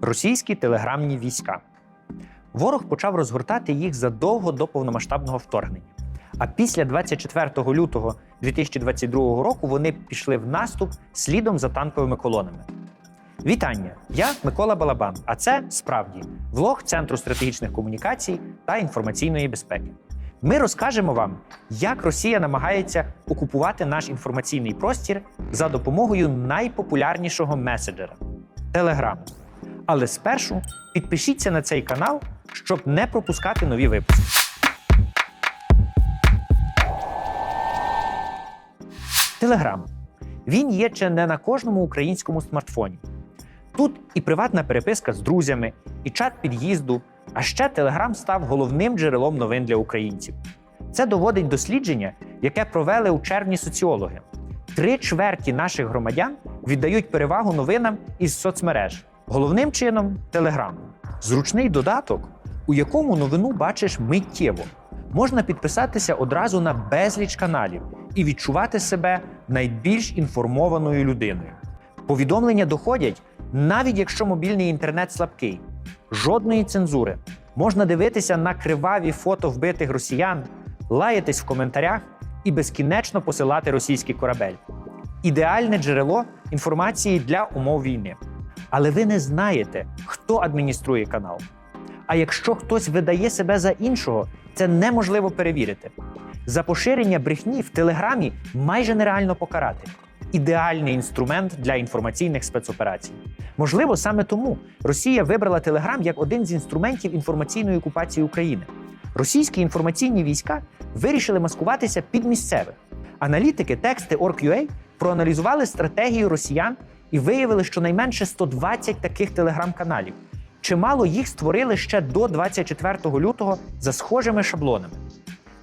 російські телеграмні війська. Ворог почав розгортати їх задовго до повномасштабного вторгнення. А після 24 лютого 2022 року вони пішли в наступ слідом за танковими колонами. Вітання! Я Микола Балабан. А це справді влог Центру стратегічних комунікацій та інформаційної безпеки. Ми розкажемо вам, як Росія намагається окупувати наш інформаційний простір за допомогою найпопулярнішого меседжера Телеграму. Але спершу підпишіться на цей канал, щоб не пропускати нові випуски. Телеграм. Він є чи не на кожному українському смартфоні. Тут і приватна переписка з друзями, і чат під'їзду, а ще Телеграм став головним джерелом новин для українців. Це доводить дослідження, яке провели у червні соціологи. Три чверті наших громадян віддають перевагу новинам із соцмереж. Головним чином Телеграм. Зручний додаток, у якому новину бачиш миттєво. Можна підписатися одразу на безліч каналів і відчувати себе найбільш інформованою людиною. Повідомлення доходять, навіть якщо мобільний інтернет слабкий. Жодної цензури. Можна дивитися на криваві фото вбитих росіян, лаятись в коментарях і безкінечно посилати російський корабель. Ідеальне джерело інформації для умов війни. Але ви не знаєте, хто адмініструє канал. А якщо хтось видає себе за іншого, це неможливо перевірити. За поширення брехні в Телеграмі майже нереально покарати. Ідеальний інструмент для інформаційних спецоперацій. Можливо, саме тому Росія вибрала Телеграм як один з інструментів інформаційної окупації України. Російські інформаційні війська вирішили маскуватися під місцевих. Аналітики тексти Org.ua проаналізували стратегію росіян і виявили, що найменше 120 таких телеграм-каналів. Чимало їх створили ще до 24 лютого за схожими шаблонами.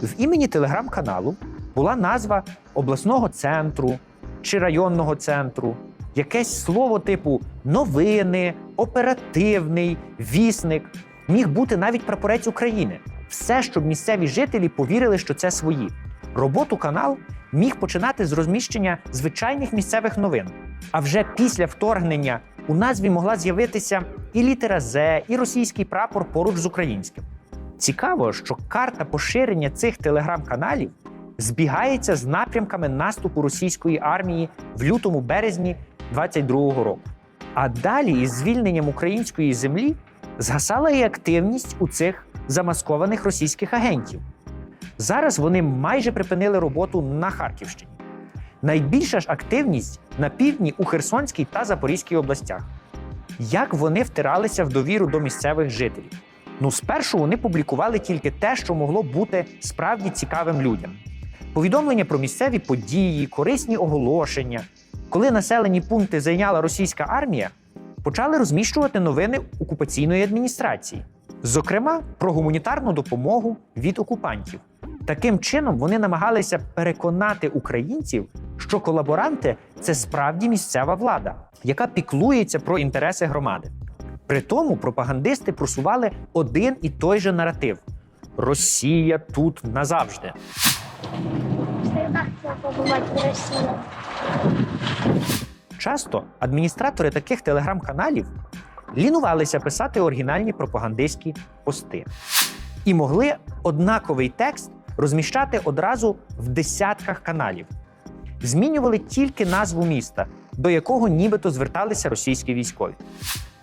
В імені телеграм-каналу була назва обласного центру чи районного центру, якесь слово типу новини, оперативний, вісник, міг бути навіть прапорець України. Все, щоб місцеві жителі повірили, що це свої. Роботу канал міг починати з розміщення звичайних місцевих новин. А вже після вторгнення у назві могла з'явитися і літера З, і російський прапор поруч з українським. Цікаво, що карта поширення цих телеграм-каналів збігається з напрямками наступу російської армії в лютому березні 22-го року. А далі, із звільненням української землі, згасала і активність у цих замаскованих російських агентів. Зараз вони майже припинили роботу на Харківщині. Найбільша ж активність на півдні у Херсонській та Запорізькій областях. Як вони втиралися в довіру до місцевих жителів? Ну, спершу вони публікували тільки те, що могло бути справді цікавим людям. Повідомлення про місцеві події, корисні оголошення. Коли населені пункти зайняла російська армія, почали розміщувати новини окупаційної адміністрації, зокрема про гуманітарну допомогу від окупантів. Таким чином вони намагалися переконати українців, що колаборанти це справді місцева влада, яка піклується про інтереси громади. При тому пропагандисти просували один і той же наратив: Росія тут назавжди. Часто адміністратори таких телеграм-каналів лінувалися писати оригінальні пропагандистські пости і могли однаковий текст розміщати одразу в десятках каналів. Змінювали тільки назву міста, до якого нібито зверталися російські військові.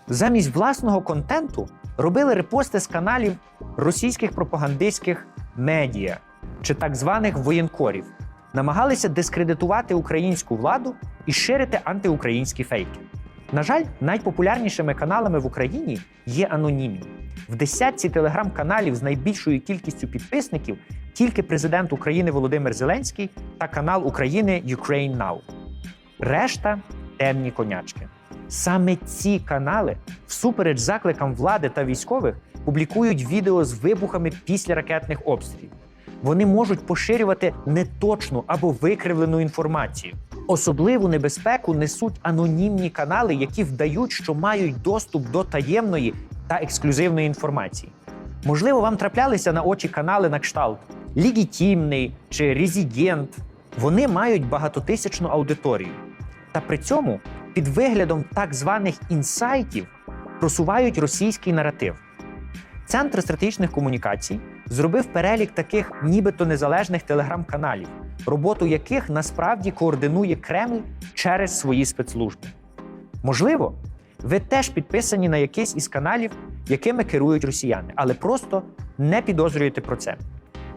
Замість власного контенту робили репости з каналів російських пропагандистських медіа чи так званих воєнкорів, намагалися дискредитувати українську владу і ширити антиукраїнські фейки. На жаль, найпопулярнішими каналами в Україні є анонімні. В десятці телеграм-каналів з найбільшою кількістю підписників тільки президент України Володимир Зеленський та канал України Ukraine Now. Решта темні конячки. Саме ці канали, всупереч закликам влади та військових, публікують відео з вибухами після ракетних обстрілів. Вони можуть поширювати неточну або викривлену інформацію. Особливу небезпеку несуть анонімні канали, які вдають, що мають доступ до таємної та ексклюзивної інформації. Можливо, вам траплялися на очі канали на кшталт Легітімний чи Резидент. Вони мають багатотисячну аудиторію. Та при цьому під виглядом так званих інсайтів просувають російський наратив. Центр стратегічних комунікацій зробив перелік таких нібито незалежних телеграм-каналів, роботу яких насправді координує Кремль через свої спецслужби. Можливо, ви теж підписані на якийсь із каналів, якими керують росіяни, але просто не підозрюєте про це.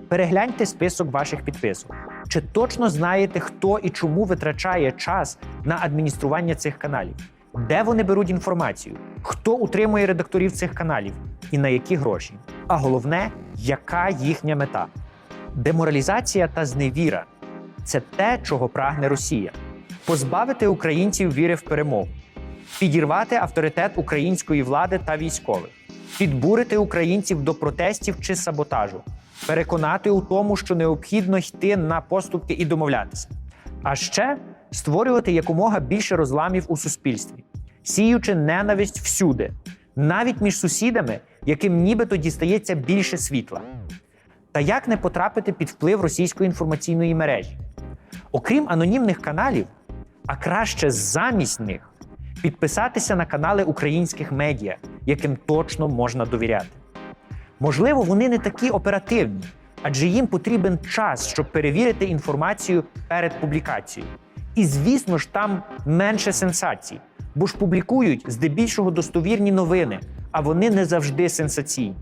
Перегляньте список ваших підписок. Чи точно знаєте, хто і чому витрачає час на адміністрування цих каналів? Де вони беруть інформацію? Хто утримує редакторів цих каналів і на які гроші? А головне, яка їхня мета? Деморалізація та зневіра це те, чого прагне Росія. Позбавити українців віри в перемогу, підірвати авторитет української влади та військових, підбурити українців до протестів чи саботажу, переконати у тому, що необхідно йти на поступки і домовлятися. А ще створювати якомога більше розламів у суспільстві, сіючи ненависть всюди, навіть між сусідами, яким нібито дістається більше світла. Та як не потрапити під вплив російської інформаційної мережі? Окрім анонімних каналів, а краще замість них, підписатися на канали українських медіа, яким точно можна довіряти. Можливо, вони не такі оперативні, адже їм потрібен час, щоб перевірити інформацію перед публікацією. І звісно ж, там менше сенсацій, бо ж публікують здебільшого достовірні новини, а вони не завжди сенсаційні.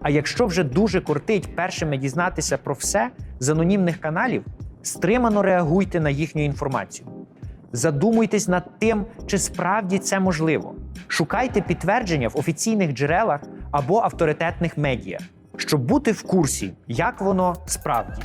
А якщо вже дуже кортить першими дізнатися про все з анонімних каналів, стримано реагуйте на їхню інформацію. Задумуйтесь над тим, чи справді це можливо. Шукайте підтвердження в офіційних джерелах або авторитетних медіа, щоб бути в курсі, як воно справді.